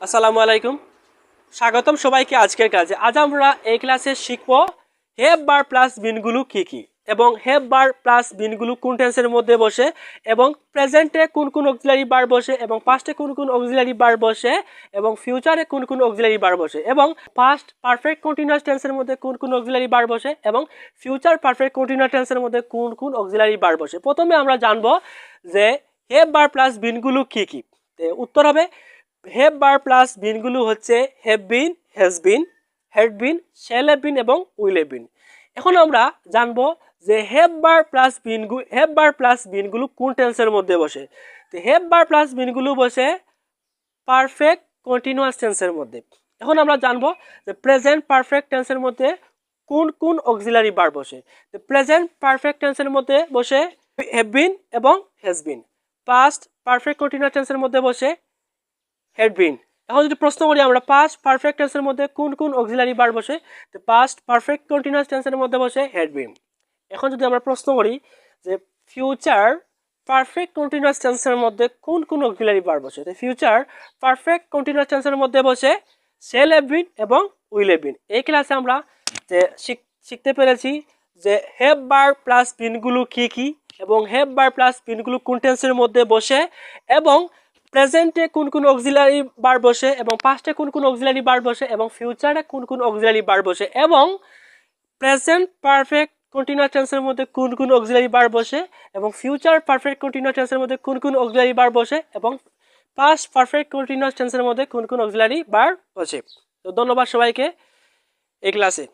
আসসালামু আলাইকুম। স্বাগতম সবাইকে আজকের কাজে আজ আমরা এই ক্লাসে শিখব হেব বার প্লাস বিনগুলো কি কি এবং হেব বার প্লাস বিনগুলো কোন টেন্সের মধ্যে বসে এবং প্রেজেন্টে কোন কোন অক্সিলারি বার বসে এবং পাস্টে কোন কোন অক্সিলারি বার বসে এবং ফিউচারে কোন কোন অক্সিলারি বার বসে এবং পাস্ট পারফেক্ট কন্টিনিউয়াস টেন্সের মধ্যে কোন কোন অক্সিলারি বার বসে এবং ফিউচার পারফেক্ট কন্টিনিউয়াস টেন্সের মধ্যে কোন কোন অক্সিলারি বার বসে। প্রথমে আমরা জানব যে হেব বার প্লাস বিনগুলো কি কি। উত্তর হবে হেভ বার প্লাস বিনগুলো হচ্ছে have been has been had been have been এবং উইল বিন এখন আমরা জানব যে হেভ বার প্লাস বিনগু হেভ বার প্লাস বিনগুলো কোন টেন্সের মধ্যে বসে। তো হেভ বার প্লাস বিনগুলো বসে পারফেক্ট কন্টিনিউয়াস টেন্সের মধ্যে। এখন আমরা জানব যে প্রেজেন্ট পারফেক্ট টেন্সের মধ্যে কোন কোন অক্সিলারি বার বসে। তো প্রেজেন্ট পারফেক্ট টেন্সের মধ্যে বসে হ্যাভ বিন এবং has been past perfect continuous টেন্সের মধ্যে বসে হেড বিন এখন যদি প্রশ্ন করি আমরা পাস্ট পারফেক্ট টেন্সের মধ্যে কোন কোন অক্সিলারি বার বসে? তো পাস্ট পারফেক্ট কন্টিনিউয়াস টেন্সের মধ্যে বসে হেড বিন এখন যদি আমরা প্রশ্ন করি যে ফিউচার পারফেক্ট কন্টিনিউয়াস টেন্সের মধ্যে কোন কোন অক্সিলারি বার বসে? তো ফিউচার পারফেক্ট কন্টিনিউয়াস টেন্সের মধ্যে বসে সেল এভিন এবং উইল এভিন এই ক্লাসে আমরা যে শিখ- শিখতে পেরেছি যে হেভ বার প্লাস পিনগুলো কি কি এবং হেভ বার প্লাস পিনগুলো কোন টেন্সের মধ্যে বসে এবং প্রেজেন্টে কোন কোন অক্সিলারি বার বসে এবং পাস্টে কোন কোন অক্সিলারি বার বসে এবং ফিউচারে কোন কোন অক্সিলারি বার বসে এবং প্রেজেন্ট পারফেক্ট কন্টিনিউয়াস টেন্সের মধ্যে কোন কোন অক্সিলারি বার বসে এবং ফিউচার পারফেক্ট কন্টিনিউয়াস টেন্সের মধ্যে কোন কোন অক্সিলারি বার বসে এবং পাস্ট পারফেক্ট কন্টিনিউয়াস টেন্সের মধ্যে কোন কোন অক্সিলারি বার বসে। তো ধন্যবাদ সবাইকে এই ক্লাসে।